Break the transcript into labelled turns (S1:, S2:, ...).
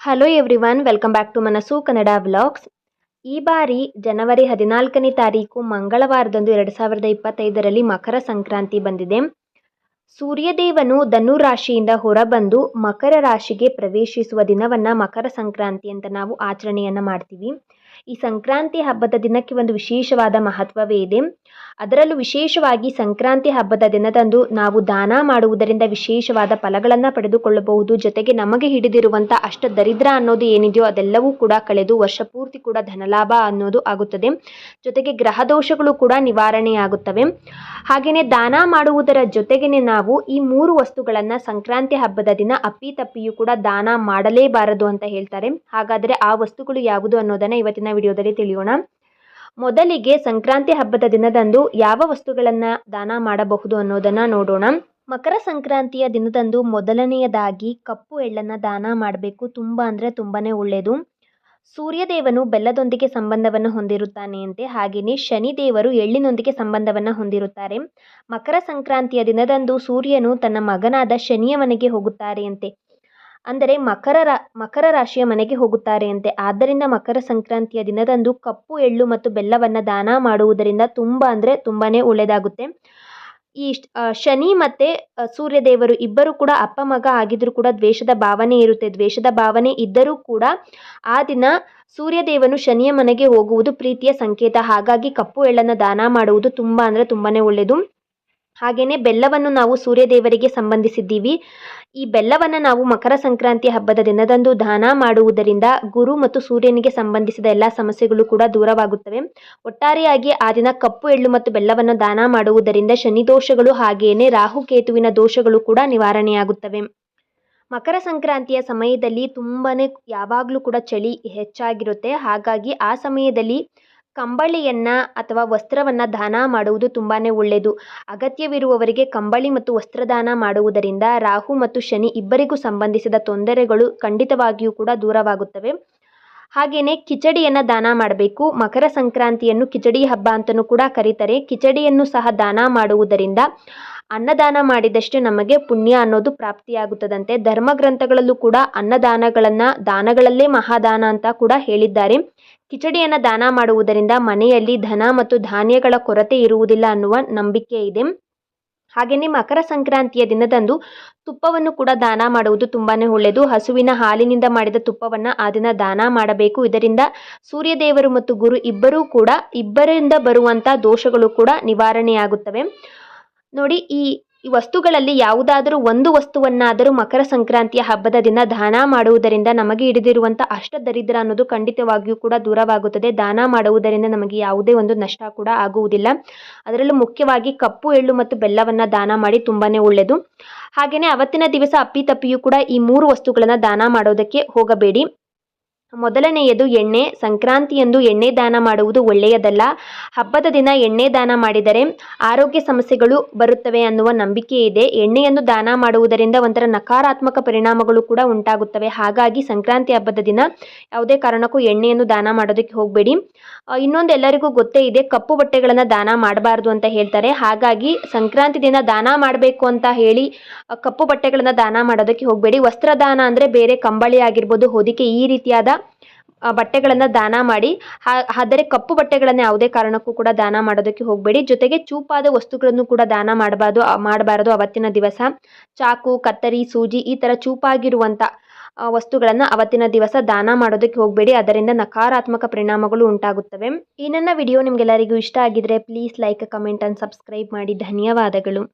S1: Hello everyone welcome back to Manasu Kannada vlogs ಈ ಬಾರಿ ಜನವರಿ ಹದಿನಾಲ್ಕನೇ ತಾರೀಕು ಮಂಗಳವಾರದಂದು ಎರಡು ಸಾವಿರದ ಇಪ್ಪತ್ತೈದರಲ್ಲಿ ಮಕರ ಸಂಕ್ರಾಂತಿ ಬಂದಿದೆ. ಸೂರ್ಯದೇವನು ಧನು ರಾಶಿಯಿಂದ ಹೊರಬಂದು ಮಕರ ರಾಶಿಗೆ ಪ್ರವೇಶಿಸುವ ದಿನವನ್ನು ಮಕರ ಸಂಕ್ರಾಂತಿ ಅಂತ ನಾವು ಆಚರಣೆಯನ್ನು ಮಾಡ್ತೀವಿ. ಈ ಸಂಕ್ರಾಂತಿ ಹಬ್ಬದ ದಿನಕ್ಕೆ ಒಂದು ವಿಶೇಷವಾದ ಮಹತ್ವವೇ ಇದೆ. ಅದರಲ್ಲೂ ವಿಶೇಷವಾಗಿ ಸಂಕ್ರಾಂತಿ ಹಬ್ಬದ ದಿನದಂದು ನಾವು ದಾನ ಮಾಡುವುದರಿಂದ ವಿಶೇಷವಾದ ಫಲಗಳನ್ನು ಪಡೆದುಕೊಳ್ಳಬಹುದು. ಜೊತೆಗೆ ನಮಗೆ ಹಿಡಿದಿರುವಂಥ ಅಷ್ಟ ದರಿದ್ರ ಅನ್ನೋದು ಏನಿದೆಯೋ ಅದೆಲ್ಲವೂ ಕೂಡ ಕಳೆದು ವರ್ಷ ಪೂರ್ತಿ ಕೂಡ ಧನಲಾಭ ಅನ್ನೋದು ಆಗುತ್ತದೆ. ಜೊತೆಗೆ ಗ್ರಹ ದೋಷಗಳು ಕೂಡ ನಿವಾರಣೆಯಾಗುತ್ತವೆ. ಹಾಗೆಯೇ ದಾನ ಮಾಡುವುದರ ಜೊತೆಗೇ ನಾವು ಈ ಮೂರು ವಸ್ತುಗಳನ್ನು ಸಂಕ್ರಾಂತಿ ಹಬ್ಬದ ದಿನ ಅಪ್ಪಿತಪ್ಪಿಯೂ ಕೂಡ ದಾನ ಮಾಡಲೇಬಾರದು ಅಂತ ಹೇಳ್ತಾರೆ. ಹಾಗಾದರೆ ಆ ವಸ್ತುಗಳು ಯಾವುದು ಅನ್ನೋದನ್ನು ಇವತ್ತಿನ ವಿಡಿಯೋದಲ್ಲಿ ತಿಳಿಯೋಣ. ಮೊದಲಿಗೆ ಸಂಕ್ರಾಂತಿ ಹಬ್ಬದ ದಿನದಂದು ಯಾವ ವಸ್ತುಗಳನ್ನು ದಾನ ಮಾಡಬಹುದು ಅನ್ನೋದನ್ನು ನೋಡೋಣ. ಮಕರ ಸಂಕ್ರಾಂತಿಯ ದಿನದಂದು ಮೊದಲನೆಯದಾಗಿ ಕಪ್ಪು ಎಳ್ಳನ್ನು ದಾನ ಮಾಡಬೇಕು. ತುಂಬ ಅಂದರೆ ತುಂಬಾ ಒಳ್ಳೆಯದು ಸೂರ್ಯದೇವನು ಬೆಲ್ಲದೊಂದಿಗೆ ಸಂಬಂಧವನ್ನು ಹೊಂದಿರುತ್ತಾನೆ ಅಂತೆ ಹಾಗೆಯೇ ಶನಿದೇವರು ಎಳ್ಳಿನೊಂದಿಗೆ ಸಂಬಂಧವನ್ನು ಹೊಂದಿರುತ್ತಾರೆ. ಮಕರ ಸಂಕ್ರಾಂತಿಯ ದಿನದಂದು ಸೂರ್ಯನು ತನ್ನ ಮಗನಾದ ಶನಿಯ ಮನೆಗೆ ಹೋಗುತ್ತಾರೆ ಅಂತೆ ಅಂದರೆ ಮಕರ ರಾ, ಮಕರ ರಾಶಿಯ ಮನೆಗೆ ಹೋಗುತ್ತಾರೆ ಅಂತೆ. ಆದ್ದರಿಂದ ಮಕರ ಸಂಕ್ರಾಂತಿಯ ದಿನದಂದು ಕಪ್ಪು, ಎಳ್ಳು ಮತ್ತು ಬೆಲ್ಲವನ್ನು ದಾನ ಮಾಡುವುದರಿಂದ ತುಂಬ ಅಂದರೆ ತುಂಬಾ ಒಳ್ಳೆಯದಾಗುತ್ತೆ. ಈ ಶನಿ ಮತ್ತು ಸೂರ್ಯದೇವರು ಇಬ್ಬರು ಕೂಡ ಅಪ್ಪ, ಮಗ ಆಗಿದ್ದರೂ ಕೂಡ ದ್ವೇಷದ ಭಾವನೆ ಇರುತ್ತೆ. ದ್ವೇಷದ ಭಾವನೆ ಇದ್ದರೂ ಕೂಡ ಆ ದಿನ ಸೂರ್ಯದೇವನು ಶನಿಯ ಮನೆಗೆ ಹೋಗುವುದು ಪ್ರೀತಿಯ ಸಂಕೇತ. ಹಾಗಾಗಿ ಕಪ್ಪು, ಎಳ್ಳನ್ನು ದಾನ ಮಾಡುವುದು ತುಂಬ ಅಂದರೆ ತುಂಬಾ ಒಳ್ಳೆಯದು. ಹಾಗೆಯೇ ಬೆಲ್ಲವನ್ನು ನಾವು ಸೂರ್ಯದೇವರಿಗೆ ಸಂಬಂಧಿಸಿದ್ದೀವಿ. ಈ ಬೆಲ್ಲವನ್ನು ನಾವು ಮಕರ ಸಂಕ್ರಾಂತಿ ಹಬ್ಬದ ದಿನದಂದು ದಾನ ಮಾಡುವುದರಿಂದ ಗುರು ಮತ್ತು ಸೂರ್ಯನಿಗೆ ಸಂಬಂಧಿಸಿದ ಎಲ್ಲ ಸಮಸ್ಯೆಗಳು ಕೂಡ ದೂರವಾಗುತ್ತವೆ. ಒಟ್ಟಾರೆಯಾಗಿ ಆ ದಿನ ಕಪ್ಪು, ಎಳ್ಳು ಮತ್ತು ಬೆಲ್ಲವನ್ನು ದಾನ ಮಾಡುವುದರಿಂದ ಶನಿ ದೋಷಗಳು ಹಾಗೆಯೇ ರಾಹುಕೇತುವಿನ ದೋಷಗಳು ಕೂಡ ನಿವಾರಣೆಯಾಗುತ್ತವೆ. ಮಕರ ಸಂಕ್ರಾಂತಿಯ ಸಮಯದಲ್ಲಿ ತುಂಬಾ ಯಾವಾಗಲೂ ಕೂಡ ಚಳಿ ಹೆಚ್ಚಾಗಿರುತ್ತೆ. ಹಾಗಾಗಿ ಆ ಸಮಯದಲ್ಲಿ ಕಂಬಳಿಯನ್ನು ಅಥವಾ ವಸ್ತ್ರವನ್ನು ದಾನ ಮಾಡುವುದು ತುಂಬಾ ಒಳ್ಳೆಯದು ಅಗತ್ಯವಿರುವವರಿಗೆ ಕಂಬಳಿ ಮತ್ತು ವಸ್ತ್ರದಾನ ಮಾಡುವುದರಿಂದ ರಾಹು ಮತ್ತು ಶನಿ ಇಬ್ಬರಿಗೂ ಸಂಬಂಧಿಸಿದ ತೊಂದರೆಗಳು ಖಂಡಿತವಾಗಿಯೂ ಕೂಡ ದೂರವಾಗುತ್ತವೆ. ಹಾಗೆಯೇ ಕಿಚಡಿಯನ್ನು ದಾನ ಮಾಡಬೇಕು. ಮಕರ ಸಂಕ್ರಾಂತಿಯನ್ನು ಕಿಚಡಿ ಹಬ್ಬ ಅಂತಲೂ ಕೂಡ ಕರೀತಾರೆ. ಕಿಚಡಿಯನ್ನು ಸಹ ದಾನ ಮಾಡುವುದರಿಂದ ಅನ್ನದಾನ ಮಾಡಿದಷ್ಟು ನಮಗೆ ಪುಣ್ಯ ಅನ್ನೋದು ಪ್ರಾಪ್ತಿಯಾಗುತ್ತದಂತೆ. ಧರ್ಮಗ್ರಂಥಗಳಲ್ಲೂ ಕೂಡ ಅನ್ನದಾನಗಳನ್ನು, ದಾನಗಳಲ್ಲೇ ಮಹಾದಾನ ಅಂತ ಕೂಡ ಹೇಳಿದ್ದಾರೆ. ಕಿಚಡಿಯನ್ನು ದಾನ ಮಾಡುವುದರಿಂದ ಮನೆಯಲ್ಲಿ ಧನ ಮತ್ತು ಧಾನ್ಯಗಳ ಕೊರತೆ ಇರುವುದಿಲ್ಲ ಅನ್ನುವ ನಂಬಿಕೆ ಇದೆ. ಹಾಗೆಯೇ ಮಕರ ಸಂಕ್ರಾಂತಿಯ ದಿನದಂದು ತುಪ್ಪವನ್ನು ಕೂಡ ದಾನ ಮಾಡುವುದು ತುಂಬಾ ಒಳ್ಳೆಯದು ಹಸುವಿನ ಹಾಲಿನಿಂದ ಮಾಡಿದ ತುಪ್ಪವನ್ನು ಆ ದಿನ ದಾನ ಮಾಡಬೇಕು. ಇದರಿಂದ ಸೂರ್ಯದೇವರು ಮತ್ತು ಗುರು ಇಬ್ಬರೂ ಕೂಡ, ಇಬ್ಬರಿಂದ ಬರುವಂಥ ದೋಷಗಳು ಕೂಡ ನಿವಾರಣೆಯಾಗುತ್ತವೆ. ನೋಡಿ, ಈ ಈ ವಸ್ತುಗಳಲ್ಲಿ ಯಾವುದಾದರೂ ಒಂದು ವಸ್ತುವನ್ನಾದರೂ ಮಕರ ಸಂಕ್ರಾಂತಿಯ ಹಬ್ಬದ ದಿನ ದಾನ ಮಾಡುವುದರಿಂದ ನಮಗೆ ಹಿಡಿದಿರುವಂಥ ಅಷ್ಟ ದರಿದ್ರ ಅನ್ನೋದು ಖಂಡಿತವಾಗಿಯೂ ಕೂಡ ದೂರವಾಗುತ್ತದೆ. ದಾನ ಮಾಡುವುದರಿಂದ ನಮಗೆ ಯಾವುದೇ ಒಂದು ನಷ್ಟ ಕೂಡ ಆಗುವುದಿಲ್ಲ. ಅದರಲ್ಲೂ ಮುಖ್ಯವಾಗಿ ಕಪ್ಪು, ಎಳ್ಳು ಮತ್ತು ಬೆಲ್ಲವನ್ನು ದಾನ ಮಾಡಿ ತುಂಬಾ ಒಳ್ಳೆಯದು. ಹಾಗೆಯೇ ಅವತ್ತಿನ ದಿವಸ ಅಪ್ಪಿತಪ್ಪಿಯೂ ಕೂಡ ಈ ಮೂರು ವಸ್ತುಗಳನ್ನು ದಾನ ಮಾಡೋದಕ್ಕೆ ಹೋಗಬೇಡಿ. ಮೊದಲನೆಯದು ಎಣ್ಣೆ. ಸಂಕ್ರಾಂತಿಯಂದು ಎಣ್ಣೆ ದಾನ ಮಾಡುವುದು ಒಳ್ಳೆಯದಲ್ಲ. ಹಬ್ಬದ ದಿನ ಎಣ್ಣೆ ದಾನ ಮಾಡಿದರೆ ಆರೋಗ್ಯ ಸಮಸ್ಯೆಗಳು ಬರುತ್ತವೆ ಅನ್ನುವ ನಂಬಿಕೆ ಇದೆ. ಎಣ್ಣೆಯನ್ನು ದಾನ ಮಾಡುವುದರಿಂದ ಒಂಥರ ನಕಾರಾತ್ಮಕ ಪರಿಣಾಮಗಳು ಕೂಡ ಉಂಟಾಗುತ್ತವೆ. ಹಾಗಾಗಿ ಸಂಕ್ರಾಂತಿ ಹಬ್ಬದ ದಿನ ಯಾವುದೇ ಕಾರಣಕ್ಕೂ ಎಣ್ಣೆಯನ್ನು ದಾನ ಮಾಡೋದಕ್ಕೆ ಹೋಗಬೇಡಿ. ಇನ್ನೊಂದು ಎಲ್ಲರಿಗೂ ಗೊತ್ತೇ ಇದೆ, ಕಪ್ಪು ಬಟ್ಟೆಗಳನ್ನು ದಾನ ಮಾಡಬಾರ್ದು ಅಂತ ಹೇಳ್ತಾರೆ. ಹಾಗಾಗಿ ಸಂಕ್ರಾಂತಿ ದಿನ ದಾನ ಮಾಡಬೇಕು ಅಂತ ಹೇಳಿ ಕಪ್ಪು ಬಟ್ಟೆಗಳನ್ನು ದಾನ ಮಾಡೋದಕ್ಕೆ ಹೋಗಬೇಡಿ. ವಸ್ತ್ರದಾನ ಅಂದರೆ ಬೇರೆ ಕಂಬಳಿ ಆಗಿರ್ಬೋದು, ಹೊದಿಕೆ ಈ ರೀತಿಯಾದ ಬಟ್ಟೆಗಳನ್ನು ದಾನ ಮಾಡಿ ಆದರೆ ಕಪ್ಪು ಬಟ್ಟೆಗಳನ್ನು ಯಾವುದೇ ಕಾರಣಕ್ಕೂ ಕೂಡ ದಾನ ಮಾಡೋದಕ್ಕೆ ಹೋಗಬೇಡಿ. ಜೊತೆಗೆ ಚೂಪಾದ ವಸ್ತುಗಳನ್ನು ಕೂಡ ದಾನ ಮಾಡಬಾರ್ದು ಮಾಡಬಾರದು ಅವತ್ತಿನ ದಿವಸ. ಚಾಕು, ಕತ್ತರಿ, ಸೂಜಿ ಈ ಥರ ಚೂಪಾಗಿರುವಂಥ ವಸ್ತುಗಳನ್ನು ಅವತ್ತಿನ ದಿವಸ ದಾನ ಮಾಡೋದಕ್ಕೆ ಹೋಗಬೇಡಿ. ಅದರಿಂದ ನಕಾರಾತ್ಮಕ ಪರಿಣಾಮಗಳು ಉಂಟಾಗುತ್ತವೆ. ಈ ನನ್ನ ವಿಡಿಯೋ ನಿಮಗೆಲ್ಲರಿಗೂ ಇಷ್ಟ ಆಗಿದ್ರೆ please like comment and subscribe ಮಾಡಿ. ಧನ್ಯವಾದಗಳು.